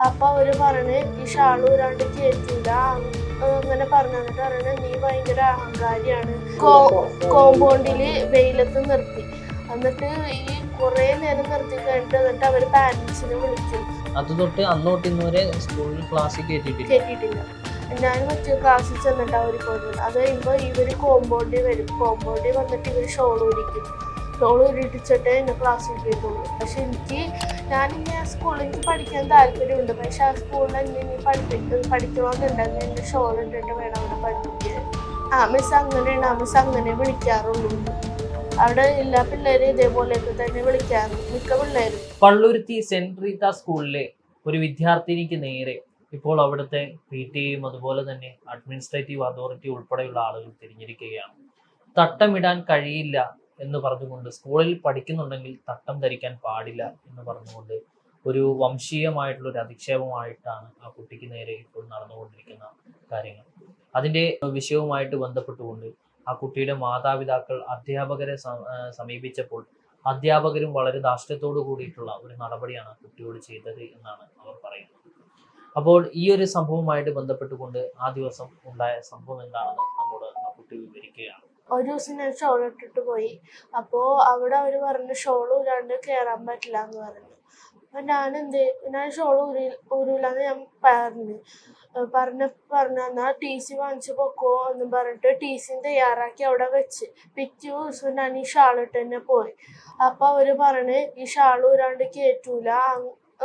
അപ്പൊ അവർ പറഞ്ഞ് ഈ ഷാൾ ഊരാണ്ട് കേറ്റില്ല അങ്ങനെ പറഞ്ഞു എന്നിട്ട് പറയണ നീ ഭയങ്കര അഹങ്കാരിയാണ്. കോമ്പൗണ്ടിൽ വെയിലത്ത് നിർത്തി. എന്നിട്ട് ഈ കുറെ നേരം നിർത്തി കഴിഞ്ഞിട്ട് എന്നിട്ട് അവർ പാരന്റ്സിനെ വിളിച്ചു. അത് തൊട്ട് അന്ന് തൊട്ട് ഇന്ന് വരെ സ്കൂളിൽ ക്ലാസ്സിൽ കയറ്റിയിട്ടില്ല കേട്ടിട്ടില്ല ഞാൻ മറ്റേ ക്ലാസ്സിൽ ചെന്നിട്ട് അവർ പോകുന്നത്. അത് കഴിയുമ്പോൾ ഇവർ കോമ്പൗണ്ടിൽ വരും. കോമ്പൗണ്ടിൽ വന്നിട്ട് ഇവർ ഷോൾ ഊരിക്കും ഷോൾ ഊരിട്ടിച്ചിട്ടേ എന്നെ ക്ലാസ്സിൽ കയറ്റുള്ളൂ പക്ഷെ എനിക്ക് ഞാനിങ്ങനെ സ്കൂളിൽ പഠിക്കാൻ താല്പര്യമുണ്ട്. പക്ഷെ ആ സ്കൂളിൽ എന്നെ ഇനി പഠിപ്പിക്കും പഠിക്കണമെന്നുണ്ടെങ്കിൽ എന്റെ ഷോൾ ഇട്ടിട്ട് വേണം അവിടെ പഠിപ്പിക്കാൻ. ആ മിസ് അങ്ങനെയാണ് ആ മിസ് അങ്ങനെ വിളിക്കാറുള്ളൂ. അവിടെ എല്ലാ പിള്ളേരും ഇതേപോലെയൊക്കെ തന്നെ വിളിക്കാറ് മിക്ക പിള്ളേരും. പള്ളുരുത്തി സെന്റ് റീത്ത സ്കൂളിലെ ഒരു വിദ്യാർത്ഥിനിക്ക് നേരെ ഇപ്പോൾ അവിടുത്തെ പി ടിയും അതുപോലെ തന്നെ അഡ്മിനിസ്ട്രേറ്റീവ് അതോറിറ്റി ഉൾപ്പെടെയുള്ള ആളുകൾ തിരിഞ്ഞിരിക്കുകയാണ്. തട്ടമിടാൻ കഴിയില്ല എന്ന് പറഞ്ഞുകൊണ്ട് സ്കൂളിൽ പഠിക്കുന്നുണ്ടെങ്കിൽ തട്ടം ധരിക്കാൻ പാടില്ല എന്ന് പറഞ്ഞുകൊണ്ട് ഒരു വംശീയമായിട്ടുള്ള ഒരു അധിക്ഷേപമായിട്ടാണ് ആ കുട്ടിക്ക് നേരെ ഇപ്പോൾ നടന്നുകൊണ്ടിരിക്കുന്ന കാര്യങ്ങൾ. അതിന്റെ വിഷയവുമായിട്ട് ബന്ധപ്പെട്ടുകൊണ്ട് ആ കുട്ടിയുടെ മാതാപിതാക്കൾ അധ്യാപകരെ സമീപിച്ചപ്പോൾ അധ്യാപകരും വളരെ ധാർഷ്ട്യത്തോടു കൂടിയിട്ടുള്ള ഒരു നടപടിയാണ് കുട്ടിയോട് ചെയ്തത് എന്നാണ് അവർ പറയുന്നത്. അപ്പോൾ ഈ ഒരു സംഭവവുമായിട്ട് ബന്ധപ്പെട്ടുകൊണ്ട് ആ ദിവസം ഉണ്ടായ സംഭവം എന്താണെന്ന് നമ്മോട് ആ കുട്ടി വിവരിക്കുകയാണ്. ഒരു ദിവസം ഞാൻ ഷോൾ ഇട്ടിട്ട് പോയി. അപ്പോൾ അവിടെ അവർ പറഞ്ഞു ഷോൾ ഊരാണ്ട് കയറാൻ പറ്റില്ല എന്ന് പറഞ്ഞു. അപ്പം ഞാൻ എന്ത് ഞാൻ ഷോൾ ഊരി ഊരൂലെന്ന് ഞാൻ പറഞ്ഞു. പറഞ്ഞ പറഞ്ഞു എന്നാൽ ടി സി വാങ്ങിച്ച് പൊക്കോ എന്ന് പറഞ്ഞിട്ട് ടി സി തയ്യാറാക്കി അവിടെ വെച്ച്. പിറ്റേ ദിവസം ഞാൻ ഈ ഷാൾ ഇട്ട് തന്നെ പോയി. അപ്പോൾ അവർ പറഞ്ഞ് ഈ ഷാൾ ഊരാണ്ട് കയറ്റൂല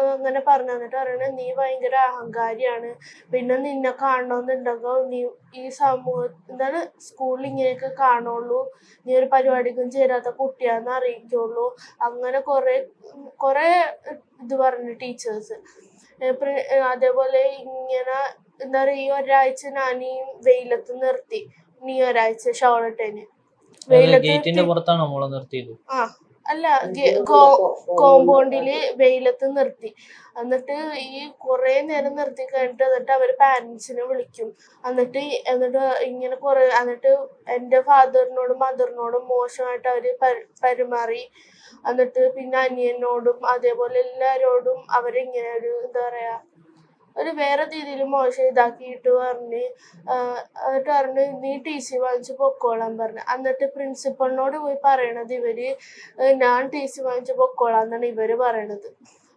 അങ്ങനെ പറഞ്ഞു. എന്നിട്ട് പറയണേ നീ ഭയങ്കര അഹങ്കാരിയാണ്. പിന്നെ നിന്നെ കാണണമെന്നുണ്ടെങ്കിൽ നീ ഈ സമൂഹ എന്താണ് സ്കൂളിൽ ഇങ്ങനെയൊക്കെ കാണുള്ളൂ. നീ ഒരു പരിപാടിക്കും ചേരാത്ത കുട്ടിയാന്ന് അറിയിക്കുള്ളൂ. അങ്ങനെ കുറേ കുറേ ഇത് പറഞ്ഞു ടീച്ചേഴ്സ്. അതേപോലെ ഇങ്ങനെ എന്താ പറയുക ഈ ഒരാഴ്ച ഞാൻ ഈ വെയിലത്ത് നിർത്തി. നീ ഒരാഴ്ച ഷോളിട്ടേന് ഗേറ്റിന്റെ പുറത്താണ് നമ്മളെ നിർത്തിയത്? ആ. അല്ല കോമ്പൗണ്ടിൽ വെയിലത്ത് നിർത്തി. എന്നിട്ട് ഈ കുറെ നേരം നിർത്തി കഴിഞ്ഞിട്ട് എന്നിട്ട് അവർ പാരന്റ്സിനെ വിളിക്കും. എന്നിട്ട് എന്നിട്ട് ഇങ്ങനെ കുറെ എന്നിട്ട് എന്റെ ഫാദറിനോടും മദറിനോടും മോശമായിട്ട് അവർ പരി- പെരുമാറി. എന്നിട്ട് പിന്നെ അനിയനോടും അതേപോലെ എല്ലാരോടും അവരിങ്ങനെ ഒരു എന്താ പറയാ ഒരു വേറെ രീതിയിൽ മോശം ഇതാക്കിയിട്ട് പറഞ്ഞ് എന്നിട്ട് പറഞ്ഞ് നീ ടി സി വാങ്ങിച്ച് പൊക്കോളാൻ പറഞ്ഞു. എന്നിട്ട് പ്രിൻസിപ്പളിനോട് പോയി പറയണത് ഇവർ ഞാൻ ടി സി വാങ്ങിച്ച് പൊക്കോളാം എന്നാണ് ഇവർ പറയണത്.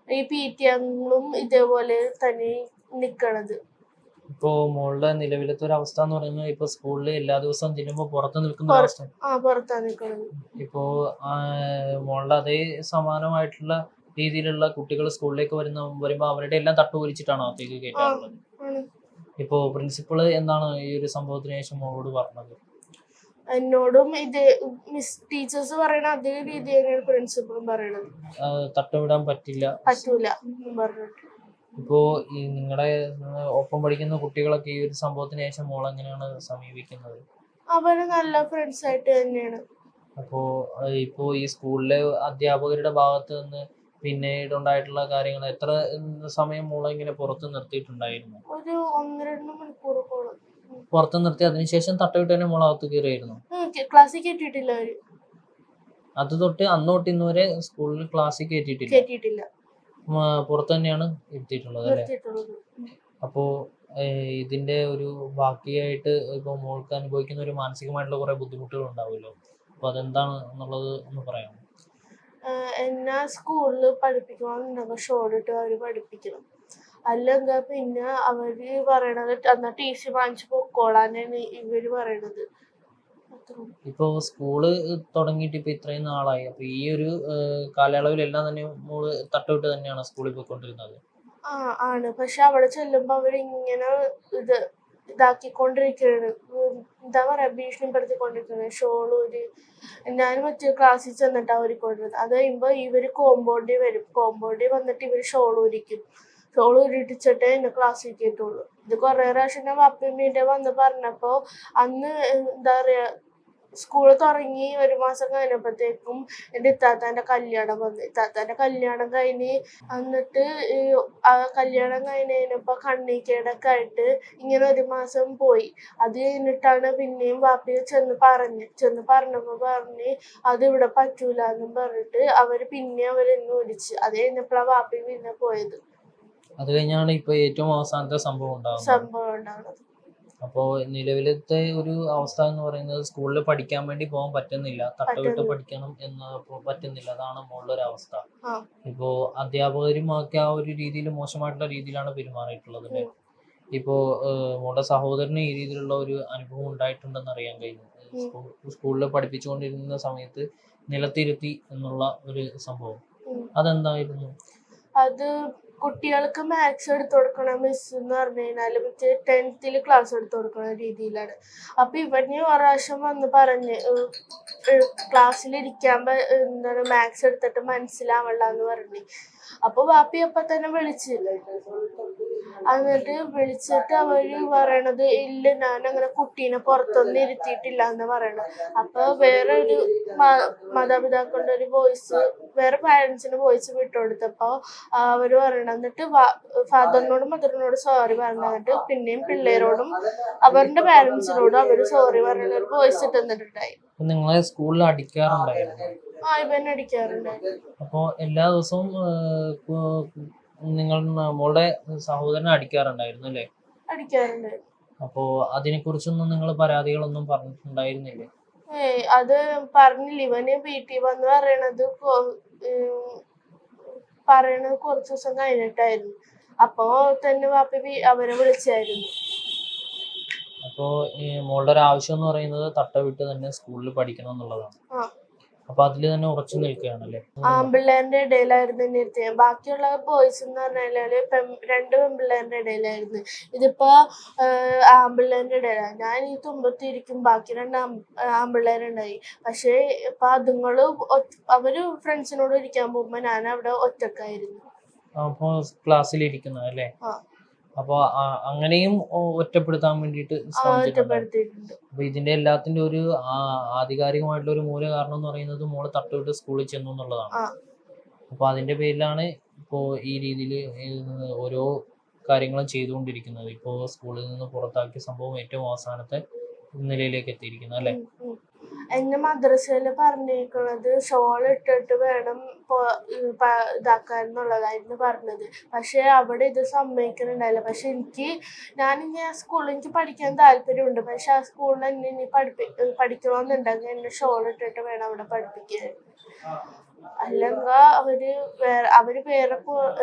ഈ പി ടി അംഗങ്ങളും ഇതേപോലെ തന്നെ നിക്കണത്. ഇപ്പോ മോളുടെ നിലവിലത്തെ ഒരു അവസ്ഥ എന്ന് പറയുന്നത് ഇപ്പൊ സ്കൂളിൽ എല്ലാ ദിവസവും തിരുമ്പോ പുറത്ത് നിൽക്കുന്ന അവസ്ഥ ഇപ്പോ മോളുടെ അതേ സമാനമായിട്ടുള്ള രീതിയിലുള്ള കുട്ടികൾ സ്കൂളിലേക്ക് വരുന്ന വരുമ്പോ അവരുടെ എല്ലാം തട്ട് വലിച്ചിട്ടാണ് അകത്തേക്ക് കയറ്റാറുള്ളത് ആണ്. ഇപ്പോ പ്രിൻസിപ്പൾ എന്താണ് ഈ ഒരു സംഭവത്തിന് ശേഷം മോളോട് പറഞ്ഞത്? എന്നോടും ഇത് മിസ് ടീച്ചേഴ്സ് പറയണ അതേ രീതി തന്നെയാണ് പ്രിൻസിപ്പളും പറയണത്. തട്ടുവിടാൻ തട്ടമിടാൻ പറ്റില്ല. പറ്റൂല എന്നും പറഞ്ഞിട്ട്. ഇപ്പോ ഈ നിങ്ങളുടെ ഒപ്പം പഠിക്കുന്ന കുട്ടികളൊക്കെ ഈ ഒരു സംഭവത്തിന് ശേഷം മോൾ എങ്ങനെയാണ് സമീപിക്കുന്നത്? അവർ നല്ല ഫ്രണ്ട്സ് ആയിട്ട് തന്നെയാണ്. അപ്പോ ഇപ്പോ ഈ സ്കൂളിലെ അധ്യാപകരുടെ ഭാഗത്ത് നിന്ന് പിന്നീട് ഉണ്ടായിട്ടുള്ള കാര്യങ്ങൾ എത്ര സമയം മോളെ ഇങ്ങനെ പുറത്ത് നിർത്തിയിട്ടുണ്ടായിരുന്നു? ഒരു ഒന്ന് രണ്ട് മണിക്കൂറോളം പുറത്ത് നിർത്തി അതിനുശേഷം തട്ടവിട്ട് തന്നെ മോളെ അകത്ത് കയറിയായിരുന്നു? ക്ലാസ്സിൽ കയറ്റിയിട്ടില്ല അവർ. അത് തൊട്ട് അന്ന് തൊട്ട് ഇന്ന് വരെ സ്കൂളിൽ ക്ലാസ്സിൽ കയറ്റിയിട്ടില്ല കയറ്റിയിട്ടില്ല ഉം, പുറത്ത് തന്നെയാണ് ഇരുത്തിയിട്ടുള്ളത് അല്ലേ? നിർത്തിയിട്ടുള്ളത്. അപ്പോ ഏഹ്, ഇതിന്റെ ഒരു ബാക്കിയായിട്ട് ഇപ്പൊ മോൾക്ക് അനുഭവിക്കുന്ന ഒരു മാനസികമായിട്ടുള്ള കുറെ ബുദ്ധിമുട്ടുകൾ ഉണ്ടാവുമല്ലോ. അപ്പൊ അതെന്താണ് എന്നുള്ളത് ഒന്ന് പറയാമോ? എന്നാ സ്കൂളിൽ പഠിപ്പിക്കണമെന്നുണ്ടെങ്കിൽ ഷോളിട്ട് അവർ പഠിപ്പിക്കണം. അല്ലെങ്കിൽ പിന്നെ അവർ പറയണത് എന്നാ ടി സി വാങ്ങിച്ച് പൊക്കോളാനാണ് ഇവർ പറയണത്. ഇപ്പൊ സ്കൂൾ തുടങ്ങിയിട്ട് ഇപ്പൊ ഇത്രയും നാളായി. അപ്പൊ ഈ ഒരു കാലയളവിൽ എല്ലാം തന്നെ മോൾ തട്ടവിട്ട് തന്നെയാണ് സ്കൂളിൽ പോയിക്കൊണ്ടിരുന്നത്? ആ ആണ്. പക്ഷെ അവിടെ ചെല്ലുമ്പോ അവരിങ്ങനെ ഇത് ഇതാക്കിക്കൊണ്ടിരിക്കുകയാണ് എന്താ പറയാ ഭീഷണിപ്പെടുത്തിക്കൊണ്ടിരിക്കുന്നത്. ഷോളൂര് ഞാൻ മറ്റേ ക്ലാസ്സിൽ ചെന്നിട്ട് അവർ കൊണ്ടുവരുന്നത്. അത് കഴിയുമ്പോ ഇവർ കോമ്പൗണ്ടിൽ വരും. കോമ്പൗണ്ടിൽ വന്നിട്ട് ഇവർ ഷോളൂരിക്കും ഷോളൂരിട്ടിച്ചിട്ടേ എന്നെ ക്ലാസ്സിൽ കയറ്റുള്ളൂ. ഇത് കുറേ പ്രാവശ്യം ഞാൻ വപ്പിമ്മീന്റെ വന്ന് പറഞ്ഞപ്പോ അന്ന് എന്താ പറയാ സ്കൂൾ തുടങ്ങി ഒരു മാസം കഴിഞ്ഞപ്പോഴത്തേക്കും എന്റെ ഇത്താത്താന്റെ കല്യാണം വന്നു. ഇത്താത്താന്റെ കല്യാണം കഴിഞ്ഞ് എന്നിട്ട് കല്യാണം കഴിഞ്ഞപ്പോൾ കണ്ണീക്കേടൊക്കെ ആയിട്ട് ഇങ്ങനെ ഒരു മാസം പോയി. അത് കഴിഞ്ഞിട്ടാണ് പിന്നെയും വാപ്പി ചെന്ന് പറഞ്ഞു. ചെന്ന് പറഞ്ഞപ്പോൾ പറഞ്ഞ് അത് ഇവിടെ പറ്റൂല എന്നും പറഞ്ഞിട്ട് അവർ പിന്നെ അവരെന്നെ ഒലിച്ച് അത് കഴിഞ്ഞപ്പോഴാണ് വാപ്പി പിന്നെ പോയത്. അത് കഴിഞ്ഞാണ് ഇപ്പൊ ഏറ്റവും അവസാനത്തെ സംഭവം ഉണ്ടാകുന്നത് സംഭവം ഉണ്ടാവുന്നത്. അപ്പോൾ നിലവിലത്തെ ഒരു അവസ്ഥ എന്ന് പറയുന്നത് സ്കൂളിൽ പഠിക്കാൻ വേണ്ടി പോകാൻ പറ്റുന്നില്ല. തട്ടവിട്ട് പഠിക്കണം എന്ന് പറ്റുന്നില്ല. അതാണ് മുകളിലെ ഒരു അവസ്ഥ. ഇപ്പോ അധ്യാപകരും ഒക്കെ ആ ഒരു രീതിയിൽ മോശമായിട്ടുള്ള രീതിയിലാണ് പെരുമാറിയിട്ടുള്ളത് ഇപ്പോ മോളുടെ സഹോദരന് ഈ രീതിയിലുള്ള ഒരു അനുഭവം ഉണ്ടായിട്ടുണ്ടെന്ന് അറിയാൻ കഴിഞ്ഞു. സ്കൂളിൽ പഠിപ്പിച്ചുകൊണ്ടിരുന്ന സമയത്ത് നിലത്തിരുത്തി എന്നുള്ള ഒരു സംഭവം. അതെന്തായിരുന്നു? അത് കുട്ടികൾക്ക് മാത്സ് എടുത്തു കൊടുക്കണ മിസ് എന്ന് പറഞ്ഞു കഴിഞ്ഞാൽ മറ്റേ ടെൻത്തിൽ ക്ലാസ് എടുത്തു കൊടുക്കുന്ന രീതിയിലാണ്. അപ്പൊ ഇവിടെ ഈ പ്രാവശ്യം വന്ന് പറഞ്ഞ് പ- എന്താണ് മാത്സ് എടുത്തിട്ട് മനസ്സിലാവണ്ട എന്ന് പറഞ്ഞു. അപ്പൊ വാപ്പി അപ്പൊ തന്നെ വിളിച്ച് എന്നിട്ട് വിളിച്ചിട്ട് അവർ പറയണത് ഇല്ല ഞാൻ അങ്ങനെ കുട്ടീനെ പുറത്തൊന്നും ഇരുത്തിയിട്ടില്ല എന്ന് പറയണത് അപ്പൊ വേറെ ഒരു മാതാപിതാക്കളുടെ ഒരു വോയിസ് വേറെ പാരൻസിന് വോയിസ് വിട്ടുകൊടുത്തപ്പോ അവർ പറയണ. എന്നിട്ട് ഫാദറിനോടും മദറിനോടും സോറി പറഞ്ഞിട്ട് പിന്നെയും പിള്ളേരോടും അവരുടെ പാരൻസിനോടും അവർ സോറി പറയണ ഒരു വോയിസ് ഇട്ട് തന്നിട്ടുണ്ടായി. അപ്പൊ നിങ്ങളെ സ്കൂളിൽ അടിക്കാറുണ്ടായിരുന്നു? ആ ഇവൻ അടിക്കാറുണ്ടായി. അപ്പോൾ എല്ലാ ദിവസവും നിങ്ങൾ മോളുടെ സഹോദരനെ അടിക്കാറുണ്ടായിരുന്നു അല്ലേ? അപ്പോ അതിനെ കുറിച്ചൊന്നും നിങ്ങൾ പരാതികളൊന്നും പറഞ്ഞിട്ടുണ്ടായിരുന്നില്ലേ? ഏയ് അത് പറഞ്ഞില്ല. ഇവന് വീട്ടിൽ വന്ന് പറയണത് പറയണത് കുറച്ച് ദിവസം കഴിഞ്ഞിട്ടായിരുന്നു. അപ്പോ തന്നെ വാപ്പി അവരെ വിളിച്ചായിരുന്നു. അപ്പോ ഈ മോളുടെ ഒരു ആവശ്യം എന്ന് പറയുന്നത് തട്ട വിട്ട് തന്നെ സ്കൂളിൽ പഠിക്കണം എന്നുള്ളതാണ്. ആ അപ്പോൾ അതിൽ തന്നെ ഉറച്ചു നിൽക്കുകയാണല്ലേ? ആൺപിള്ളേരുടെ ഇടയിലായിരുന്നു നിർത്തിയത് ബാക്കിയുള്ള ബോയ്സ് എന്ന് പറഞ്ഞാൽ രണ്ട് പെൺപിള്ളേരുടെ ഇടയിലായിരുന്നു. ഇതിപ്പോ ആൺപിള്ളേരുടെ ഇടയിലാണ് ഞാൻ ഈ തുമ്പത്തിരിക്കും ബാക്കി രണ്ട് ആൺ- ആൺപിള്ളേരുണ്ടായി പക്ഷേ ഇപ്പൊ അതുങ്ങൾ അവർ ഫ്രണ്ട്സിനോട് ഇരിക്കാൻ പോകുമ്പോ ഞാൻ അവിടെ ഒറ്റക്കായിരുന്നു അപ്പോൾ ക്ലാസ്സിലിരിക്കുന്നത് അല്ലേ ആ. അപ്പോൾ അങ്ങനെയും ഒറ്റപ്പെടുത്താൻ വേണ്ടിയിട്ട് ഒറ്റപ്പെടുത്തിയിട്ടുണ്ട്. അപ്പൊ ഇതിന്റെ എല്ലാത്തിന്റെ ഒരു ആധികാരികമായിട്ടുള്ള ഒരു മൂല കാരണം എന്ന് പറയുന്നത് മോൾ തട്ടുവിട്ട് സ്കൂളിൽ ചെന്നു എന്നുള്ളതാണ്. അപ്പൊ അതിന്റെ പേരിലാണ് ഇപ്പോ ഈ രീതിയിൽ ഓരോ കാര്യങ്ങളും ചെയ്തുകൊണ്ടിരിക്കുന്നത്. ഇപ്പോ സ്കൂളിൽ നിന്ന് പുറത്താക്കിയ സംഭവം ഏറ്റവും അവസാനത്തെ നിലയിലേക്ക് എത്തിയിരിക്കുന്നത് അല്ലെ. എന്നെ മദ്രസയിൽ പറഞ്ഞേക്കണത് ഷോൾ ഇട്ടിട്ട് വേണം ഇതാക്കാൻ എന്നുള്ളതായിരുന്നു പറഞ്ഞത്. പക്ഷെ അവിടെ ഇത് സമ്മതിക്കുന്നുണ്ടായില്ല പക്ഷെ എനിക്ക് ഞാൻ ഇനി ആ സ്കൂളിൽ എനിക്ക് പഠിക്കാൻ താല്പര്യമുണ്ട്. പക്ഷെ ആ സ്കൂളിൽ എന്നെ ഇനി പഠിപ്പി പഠിക്കണമെന്നുണ്ടെങ്കിൽ എന്നെ ഷോൾ ഇട്ടിട്ട് വേണം അവിടെ പഠിപ്പിക്കാൻ. അല്ലെങ്കിൽ അവർ വേറെ അവർ വേറെ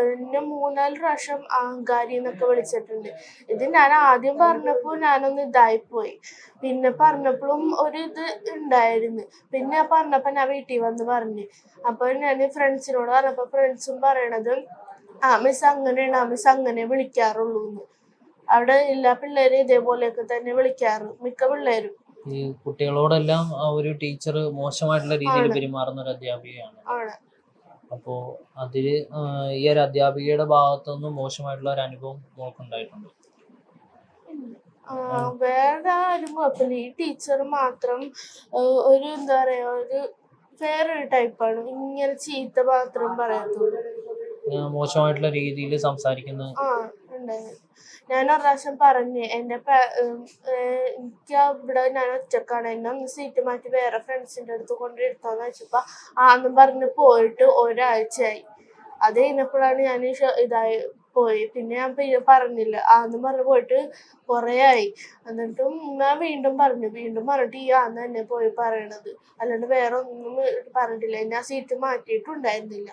എന്നെ മൂന്നാൽ പ്രാവശ്യം അഹങ്കാരി എന്നൊക്കെ വിളിച്ചിട്ടുണ്ട്. ഇത് ഞാൻ ആദ്യം പറഞ്ഞപ്പോ ഞാനൊന്ന് ഇതായിപ്പോയി പിന്നെ പറഞ്ഞപ്പോഴും ഒരു ഇത് ഉണ്ടായിരുന്നു പിന്നെ പറഞ്ഞപ്പോ ഞാൻ വീട്ടിൽ വന്ന് പറഞ്ഞു. അപ്പോൾ ഞാൻ ഫ്രണ്ട്സിനോട് പറഞ്ഞപ്പോ ഫ്രണ്ട്സും പറയണത് ആ മിസ് അങ്ങനെയാണ് ആ മിസ് അങ്ങനെ വിളിക്കാറുള്ളൂ എന്ന് അവിടെ എല്ലാ പിള്ളേരും ഇതേപോലെയൊക്കെ തന്നെ വിളിക്കാറ്. മിക്ക പിള്ളേരും. ഈ കുട്ടികളോടെല്ലാം ആ ഒരു ടീച്ചർ മോശമായിട്ടുള്ള രീതിയിൽ പെരുമാറുന്ന ഒരു അധ്യാപികയാണ്. അപ്പോ അതിൽ ഈ ഒരു അധ്യാപികയുടെ ഭാഗത്തുനിന്നും മോശമായിട്ടുള്ള ഒരു അനുഭവം മോൾക്കുണ്ടായിട്ടുണ്ട്. വേറെ ആരും കുഴപ്പമില്ല ഈ ടീച്ചർ മാത്രം ഒരു എന്താ പറയാ ഒരു വേറൊരു ടൈപ്പാണ്. ഇങ്ങനെ ചീത്ത മാത്രം പറയത്തുള്ളൂ മോശമായിട്ടുള്ള രീതിയിൽ സംസാരിക്കുന്ന ആ ഉണ്ടായിരുന്നു ഞാൻ ഒരു പ്രാവശ്യം പറഞ്ഞു എന്റെ എനിക്ക് ഇവിടെ ഞാൻ ഒറ്റക്കാണ്. എന്നെ ഒന്ന് സീറ്റ് മാറ്റി വേറെ ഫ്രണ്ട്സിന്റെ അടുത്ത് കൊണ്ടിരുത്താന്ന് വെച്ചപ്പോൾ ആന്നും പറഞ്ഞ് പോയിട്ട് ഒരാഴ്ചയായി. അത് കഴിഞ്ഞപ്പോഴാണ് ഞാൻ ഇതായി പോയി. പിന്നെ ഞാൻ പിന്നെ പറഞ്ഞില്ല. ആന്നും പറഞ്ഞ് പോയിട്ട് കുറേ ആയി എന്നിട്ടും ഞാൻ വീണ്ടും പറഞ്ഞു. വീണ്ടും പറഞ്ഞിട്ട് ഈ ആന്ന് തന്നെ പോയി പറയണത്. അല്ലാണ്ട് വേറെ ഒന്നും പറഞ്ഞിട്ടില്ല ഞാൻ സീറ്റ് മാറ്റിയിട്ടുണ്ടായിരുന്നില്ല.